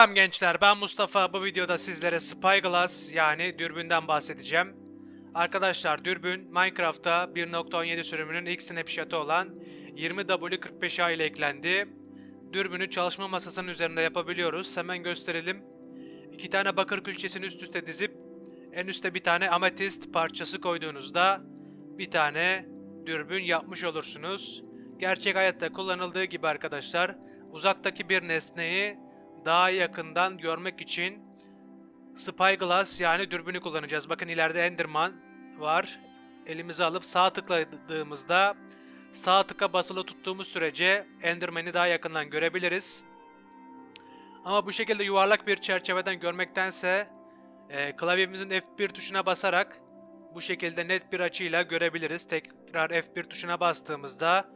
Selam gençler ben Mustafa bu videoda sizlere Spyglass yani dürbünden bahsedeceğim. Arkadaşlar dürbün Minecraft'ta 1.17 sürümünün ilk snapshot'ı olan 20W45A ile eklendi. Dürbünü çalışma masasının üzerinde yapabiliyoruz. Hemen gösterelim. İki tane bakır külçesini üst üste dizip en üste bir tane ametist parçası koyduğunuzda bir tane dürbün yapmış olursunuz. Gerçek hayatta kullanıldığı gibi arkadaşlar uzaktaki bir nesneyi daha yakından görmek için Spyglass yani dürbünü kullanacağız. Bakın ileride Enderman var. Elimize alıp sağ tıkladığımızda sağ tıka basılı tuttuğumuz sürece Enderman'i daha yakından görebiliriz. Ama bu şekilde yuvarlak bir çerçeveden görmektense e, klavyemizin F1 tuşuna basarak bu şekilde net bir açıyla görebiliriz. Tekrar F1 tuşuna bastığımızda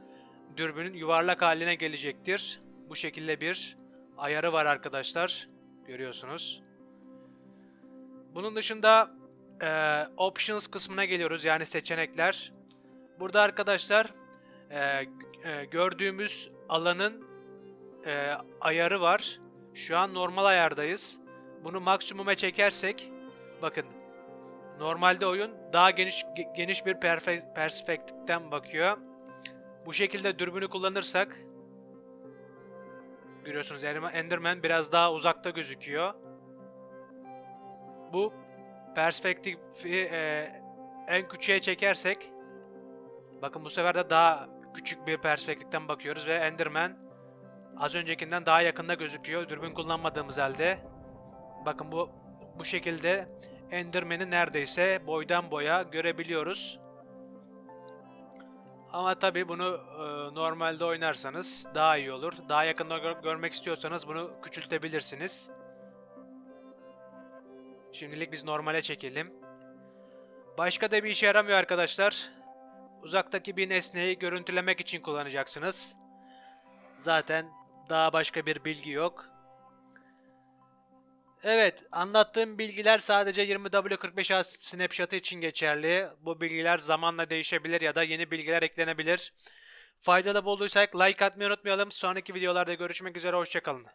dürbünün yuvarlak haline gelecektir. Bu şekilde bir ayarı var arkadaşlar. Görüyorsunuz. Bunun dışında e, options kısmına geliyoruz yani seçenekler. Burada arkadaşlar e, e, gördüğümüz alanın e, ayarı var. Şu an normal ayardayız. Bunu maksimuma çekersek bakın normalde oyun daha geniş ge- geniş bir perspektiften bakıyor. Bu şekilde dürbünü kullanırsak görüyorsunuz Enderman- biraz daha uzakta gözüküyor. Bu perspektifi e, en küçüğe çekersek bakın bu sefer de daha küçük bir perspektiften bakıyoruz ve Enderman az öncekinden daha yakında gözüküyor dürbün kullanmadığımız halde. Bakın bu bu şekilde Enderman'i neredeyse boydan boya görebiliyoruz. Ama tabi bunu e, normalde oynarsanız daha iyi olur. Daha yakında gör- görmek istiyorsanız bunu küçültebilirsiniz. Şimdilik biz normale çekelim. Başka da bir işe yaramıyor arkadaşlar. Uzaktaki bir nesneyi görüntülemek için kullanacaksınız. Zaten daha başka bir bilgi yok. Evet, anlattığım bilgiler sadece 20W45A snapshot'ı için geçerli. Bu bilgiler zamanla değişebilir ya da yeni bilgiler eklenebilir. Faydalı bulduysak like atmayı unutmayalım. Sonraki videolarda görüşmek üzere, hoşçakalın.